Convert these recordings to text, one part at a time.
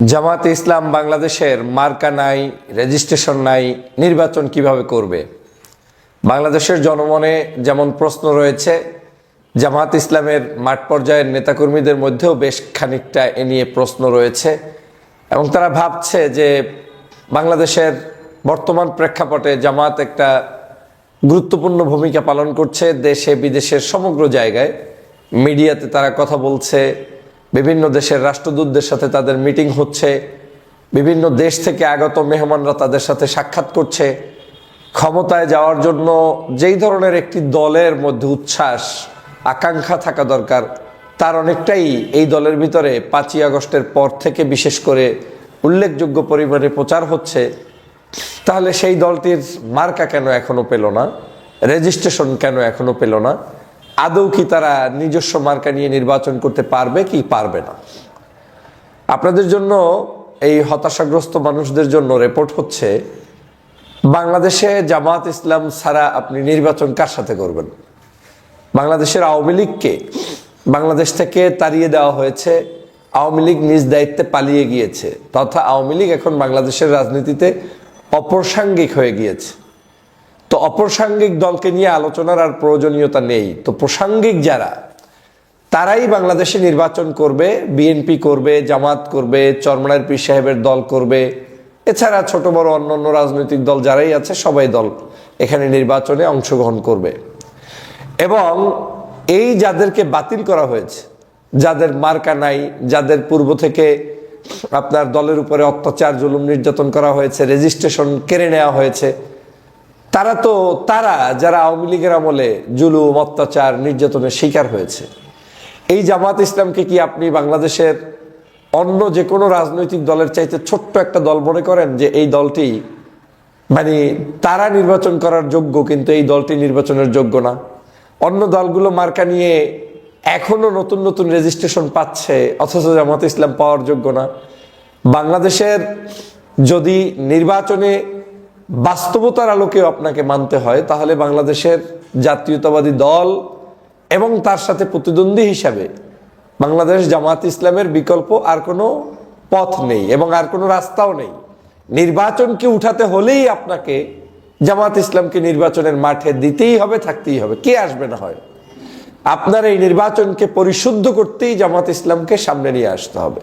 জামাতে ইসলাম বাংলাদেশের মার্কা নাই, রেজিস্ট্রেশন নাই, নির্বাচন কীভাবে করবে? বাংলাদেশের জনমনে যেমন প্রশ্ন রয়েছে, জামাত ইসলামের মাঠ পর্যায়ের নেতাকর্মীদের মধ্যেও বেশ খানিকটা এ নিয়ে প্রশ্ন রয়েছে এবং তারা ভাবছে যে বাংলাদেশের বর্তমান প্রেক্ষাপটে জামাত একটা গুরুত্বপূর্ণ ভূমিকা পালন করছে দেশে বিদেশের সমগ্র জায়গায়। মিডিয়াতে তারা কথা বলছে বিভিন্ন দেশের রাষ্ট্রদূতদের সাথে তাদের মিটিং হচ্ছে, বিভিন্ন দেশ থেকে আগত মেহমানরা তাদের সাথে সাক্ষাৎ করছে। ক্ষমতায় যাওয়ার জন্য যেই ধরনের একটি দলের মধ্যে উচ্ছ্বাস, আকাঙ্ক্ষা থাকা দরকার, তার অনেকটাই এই দলের ভিতরে পাঁচই আগস্টের পর থেকে বিশেষ করে উল্লেখযোগ্য পরিমাণে প্রচার হচ্ছে। তাহলে সেই দলটির মার্কা কেন এখনও পেল না? রেজিস্ট্রেশন কেন এখনও পেল না? আদৌ কি তারা নিজস্ব মার্কা নিয়ে নির্বাচন করতে পারবে কি পারবে না? আপনাদের জন্য এই হতাশাগ্রস্ত মানুষদের জন্য রিপোর্ট হচ্ছে, বাংলাদেশে জামাত ইসলাম ছাড়া আপনি নির্বাচন কার সাথে করবেন? বাংলাদেশের আওয়ামী লীগকে বাংলাদেশ থেকে তাড়িয়ে দেওয়া হয়েছে, আওয়ামী লীগ নিজ দায়িত্বে পালিয়ে গিয়েছে, তথা আওয়ামী লীগ এখন বাংলাদেশের রাজনীতিতে অপ্রাসঙ্গিক হয়ে গিয়েছে। তো অপ্রাসঙ্গিক দলকে নিয়ে আলোচনার আর প্রয়োজনীয়তা নেই। তো প্রাসঙ্গিক যারা, তারাই বাংলাদেশে নির্বাচন করবে, বিএনপি করবে, জামাত করবে চরমনার পীর সাহেবের দল করবে। এছাড়া ছোট, বড় অন্য অন্য রাজনৈতিক দল যারাই আছে, সবাই দল এখানে নির্বাচনে অংশগ্রহণ করবে। এবং এই যাদেরকে বাতিল করা হয়েছে, যাদের মার্কা নাই, যাদের পূর্ব থেকে আপনার দলের উপরে অত্যাচার, জুলুম, নির্যাতন করা হয়েছে, রেজিস্ট্রেশন কেড়ে নেওয়া হয়েছে তারা তো, তারা যারা আওয়ামী লীগের আমলে জুলুম, অত্যাচার, নির্যাতনের শিকার হয়েছে। এই জামাত ইসলামকে কি আপনি বাংলাদেশের অন্য যে কোনো রাজনৈতিক দলের চাইতে ছোট্ট একটা দল মনে করেন যে এই দলটি মানে তারা নির্বাচন করার যোগ্য, কিন্তু এই দলটি নির্বাচনের যোগ্য না? অন্য দলগুলো মার্কা নিয়ে এখনও নতুন নতুন রেজিস্ট্রেশন পাচ্ছে, অথচ জামাত ইসলাম পাওয়ার যোগ্য না। বাংলাদেশের যদি নির্বাচনে বাস্তবতার আলোকে আপনাকে মানতে হয়, তাহলে বাংলাদেশের জাতীয়তাবাদী দল এবং তার সাথে প্রতিদ্বন্দ্বী হিসাবে বাংলাদেশ জামাত ইসলামের বিকল্প আর কোনো পথ নেই এবং আর কোনো রাস্তাও নেই। নির্বাচনকে উঠাতে হলেই আপনাকে জামাত ইসলামকে নির্বাচনের মাঠে দিতেই হবে, থাকতেই হবে। কে আসবে না হয়? আপনার এই নির্বাচনকে পরিশুদ্ধ করতেই জামাত ইসলামকে সামনে নিয়ে আসতে হবে।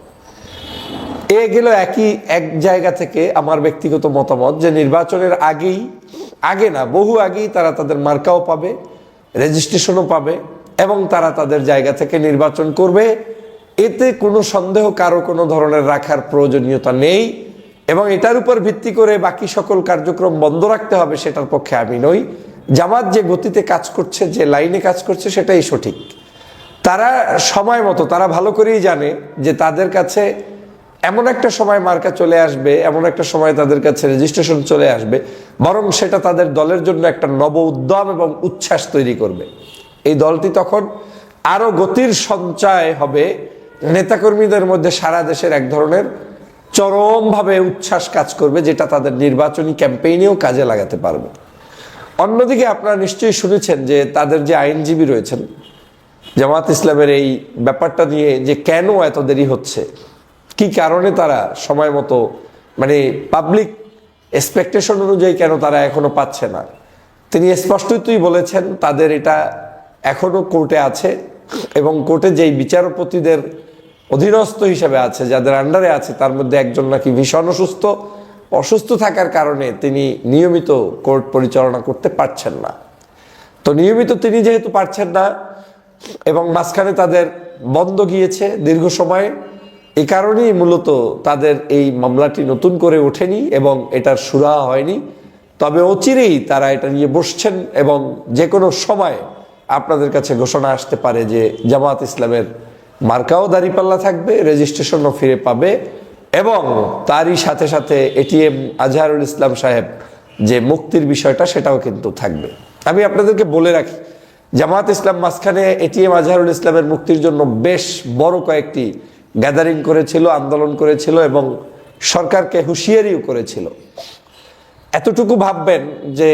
এ গেল একই, এক জায়গা থেকে আমার ব্যক্তিগত মতামত যে নির্বাচনের আগেই, আগে না, বহু আগেই তারা তাদের মার্কাও পাবে, রেজিস্ট্রেশনও পাবে এবং তারা তাদের জায়গা থেকে নির্বাচন করবে। এতে কোনো সন্দেহ কারও কোনো ধরনের রাখার প্রয়োজনীয়তা নেই এবং এটার উপর ভিত্তি করে বাকি সকল কার্যক্রম বন্ধ রাখতে হবে সেটার পক্ষে আমি নই। জামাত যে গতিতে কাজ করছে, যে লাইনে কাজ করছে সেটাই সঠিক। তারা সময় মতো, তারা ভালো করেই জানে যে তাদের কাছে এমন একটা সময় মার্কা চলে আসবে, এমন একটা সময় তাদের কাছে রেজিস্ট্রেশন চলে আসবে, বরং সেটা তাদের দলের জন্য একটা নব উদ্যম এবং উচ্ছ্বাস তৈরি করবে। এই দলটি তখন আরও গতির সঞ্চয় হবে, নেতাকর্মীদের মধ্যে সারা দেশের এক ধরনের চরমভাবে উচ্ছ্বাস কাজ করবে, যেটা তাদের নির্বাচনী ক্যাম্পেইনেও কাজে লাগাতে পারবে। অন্যদিকে আপনারা নিশ্চয়ই শুনেছেন যে তাদের যে আইনজীবী রয়েছেন, জামাত ইসলামের এই ব্যাপারটা নিয়ে যে কেন এত দেরি হচ্ছে কি কারণে তারা সময় মতো মানে পাবলিক এক্সপেকটেশন অনুযায়ী কেন তারা এখনও পাচ্ছে না? তিনি স্পষ্টতই বলেছেন, তাদের এটা এখনও কোর্টে আছে এবং কোর্টে যেই বিচারপতিদের অধীনস্থ হিসেবে আছে, যাদের আন্ডারে আছে, তার মধ্যে একজন নাকি ভীষণ অসুস্থ অসুস্থ থাকার কারণে তিনি নিয়মিত কোর্ট পরিচালনা করতে পারছেন না। তো নিয়মিত তিনি যেহেতু পারছেন না, এবং মাঝখানে তাদের বন্ধ গিয়েছে দীর্ঘ সময় এ কারণেই মূলত তাদের এই মামলাটি নতুন করে ওঠেনি এবং এটার সুরা হয়নি। তবে অচিরেই তারা এটা নিয়ে বসছেন এবং যে কোনো সময় আপনাদের কাছে ঘোষণা আসতে পারে যে জামাত ইসলামের মার্কাও দাঁড়িপাল্লা থাকবে, রেজিস্ট্রেশনও ফিরে পাবে এবং তারই সাথে সাথে এটিএম আজহারুল ইসলাম সাহেব যে মুক্তির বিষয়টা সেটাও কিন্তু থাকবে। আমি আপনাদেরকে বলে রাখি, জামাত ইসলাম মাঝখানে এটিএম আজহারুল ইসলামের মুক্তির জন্য বেশ বড় কয়েকটি গ্যাদারিং করেছিল, আন্দোলন করেছিল এবং সরকারকে হুঁশিয়ারিও করেছিল। এতটুকু ভাববেন যে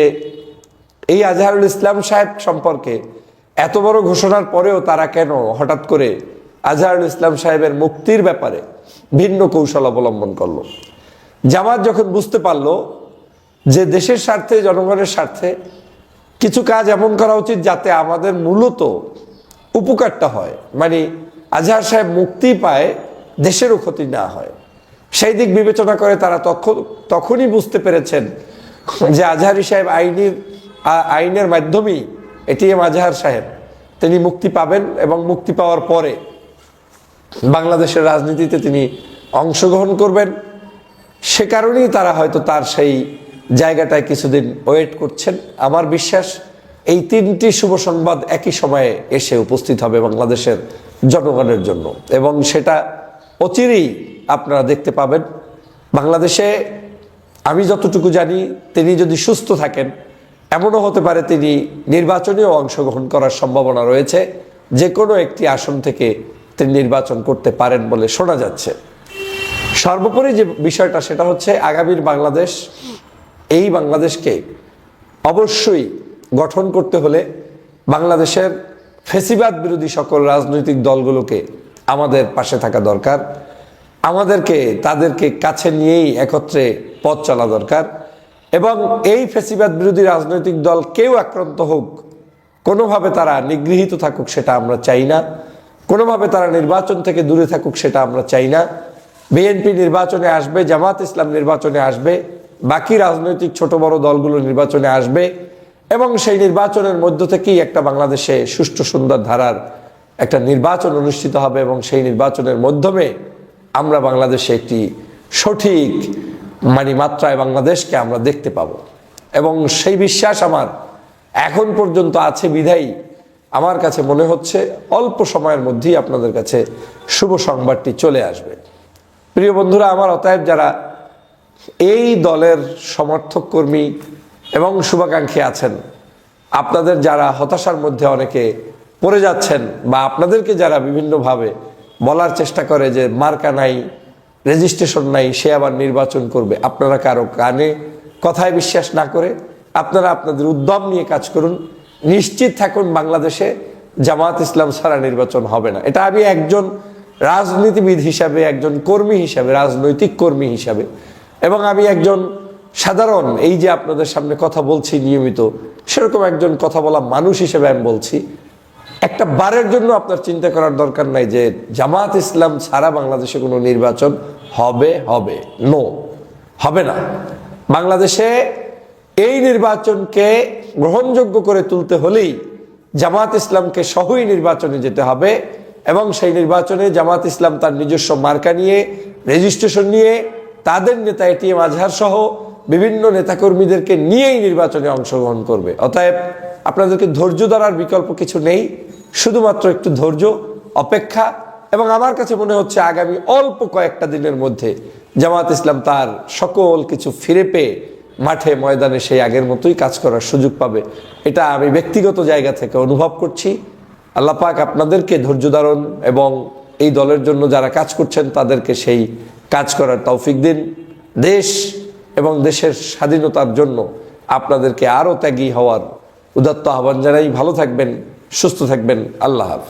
এই আজহারুল ইসলাম সাহেব সম্পর্কে এত বড় ঘোষণার পরেও তারা কেন হঠাৎ করে আজহারুল ইসলাম সাহেবের মুক্তির ব্যাপারে ভিন্ন কৌশল অবলম্বন করল? জামাত যখন বুঝতে পারল যে দেশের স্বার্থে, জনগণের স্বার্থে কিছু কাজ এমন করা উচিত যাতে আমাদের মূলত উপকারটা হয় মানে আজহার সাহেব মুক্তি পায়, দেশেরও ক্ষতি না হয়। সেই দিক বিবেচনা করে তারা তখন তখনই বুঝতে পেরেছেন যে আজহারি সাহেব আইনের আ- আইনের মাধ্যমেই এটিএম আজহার সাহেব, তিনি মুক্তি পাবেন এবং মুক্তি পাওয়ার পরে বাংলাদেশের রাজনীতিতে তিনি অংশগ্রহণ করবেন। সে কারণেই তারা হয়তো তার সেই জায়গাটায় কিছুদিন ওয়েট করছেন। আমার বিশ্বাস এই তিনটি শুভ সংবাদ একই সময়ে এসে উপস্থিত হবে বাংলাদেশের জনগণের জন্য। এবং সেটা অচিরেই আপনারা দেখতে পাবেন। বাংলাদেশে আমি যতটুকু জানি, তিনি যদি সুস্থ থাকেন, এমনও হতে পারে তিনি নির্বাচনেও অংশগ্রহণ করার সম্ভাবনা রয়েছে। যে কোনো একটি আসন থেকে তিনি নির্বাচন করতে পারেন বলে শোনা যাচ্ছে। সর্বোপরি যে বিষয়টা, সেটা হচ্ছে আগামীর বাংলাদেশ। এই বাংলাদেশকে অবশ্যই গঠন করতে হলে বাংলাদেশের ফেসিবাদ বিরোধী সকল রাজনৈতিক দলগুলোকে আমাদের পাশে থাকা দরকার। আমাদেরকে, তাদেরকে কাছে নিয়েই একত্রে পথ চলা দরকার। এবং এই ফেসিবাদ বিরোধী রাজনৈতিক দল কেউ আক্রান্ত হোক, কোনোভাবে তারা নিগৃহীত থাকুক সেটা আমরা চাই না। কোনোভাবে তারা নির্বাচন থেকে দূরে থাকুক সেটা আমরা চাই না। বিএনপি নির্বাচনে আসবে, জামাত ইসলাম নির্বাচনে আসবে, বাকি রাজনৈতিক ছোট বড় দলগুলো নির্বাচনে আসবে। এবং সেই নির্বাচনের মধ্য থেকেই একটা বাংলাদেশে সুষ্ঠু সুন্দর ধারার একটা নির্বাচন অনুষ্ঠিত হবে এবং সেই নির্বাচনের মাধ্যমে আমরা বাংলাদেশে একটি সঠিক মানে মাত্রায় বাংলাদেশকে আমরা দেখতে পাবো। এবং সেই বিশ্বাস আমার এখন পর্যন্ত আছে বিধায়ী। আমার কাছে মনে হচ্ছে অল্প সময়ের মধ্যেই আপনাদের কাছে শুভ সংবাদটি চলে আসবে। প্রিয় বন্ধুরা, আমার অতএব যারা এই দলের সমর্থক কর্মী এবং শুভাকাঙ্ক্ষী আছেন। আপনাদের যারা হতাশার মধ্যে অনেকে পড়ে যাচ্ছেন বা আপনাদেরকে যারা বিভিন্নভাবে বলার চেষ্টা করে যে মার্কা নাই, রেজিস্ট্রেশন নাই, সে আবার নির্বাচন করবে, আপনারা কারও কানে কথায় বিশ্বাস না করে আপনারা আপনাদের উদ্যম নিয়ে কাজ করুন। নিশ্চিত থাকুন বাংলাদেশে জামাত ইসলাম ছাড়া নির্বাচন হবে না। এটা আমি একজন রাজনীতিবিদ হিসাবে, একজন কর্মী হিসাবে, রাজনৈতিক কর্মী হিসাবে এবং আমি একজন সাধারণ, এই যে আপনাদের সামনে কথা বলছি নিয়মিত, সেরকম একজন কথা বলা মানুষ হিসেবে আমি বলছি, একটা বারের জন্য আপনার চিন্তা করার দরকার নাই যে জামাত ইসলাম ছাড়া বাংলাদেশে কোনো নির্বাচন হবে হবে। নো হবে না। বাংলাদেশে এই নির্বাচনকে গ্রহণযোগ্য করে তুলতে হলেই জামাত ইসলামকে সহই নির্বাচনে যেতে হবে এবং সেই নির্বাচনে জামাত ইসলাম তার নিজস্ব মার্কা নিয়ে, রেজিস্ট্রেশন নিয়ে, তাদের নেতা এটিএম আজহার সহ বিভিন্ন নেতাকর্মীদেরকে নিয়েই নির্বাচনে অংশগ্রহণ করবে। অতএব আপনাদেরকে ধৈর্য ধরার বিকল্প কিছু নেই। শুধুমাত্র একটু ধৈর্য, অপেক্ষা এবং আমার কাছে মনে হচ্ছে আগামী অল্প কয়েকটা দিনের মধ্যে জামাত ইসলাম তার সকল কিছু ফিরে পেয়ে মাঠে ময়দানে সেই আগের মতোই কাজ করার সুযোগ পাবে। এটা আমি ব্যক্তিগত জায়গা থেকে অনুভব করছি। আল্লাহ পাক আপনাদেরকে ধৈর্য ধারণ এবং এই দলের জন্য যারা কাজ করছেন তাদেরকে সেই কাজ করার তৌফিক দিন। দেশ এবং দেশের স্বাধীনতার জন্য আপনাদেরকে আরও ত্যাগী হওয়ার উদাত্ত আহ্বান জানাই। ভালো থাকবেন, সুস্থ থাকবেন। আল্লাহ হাফেজ।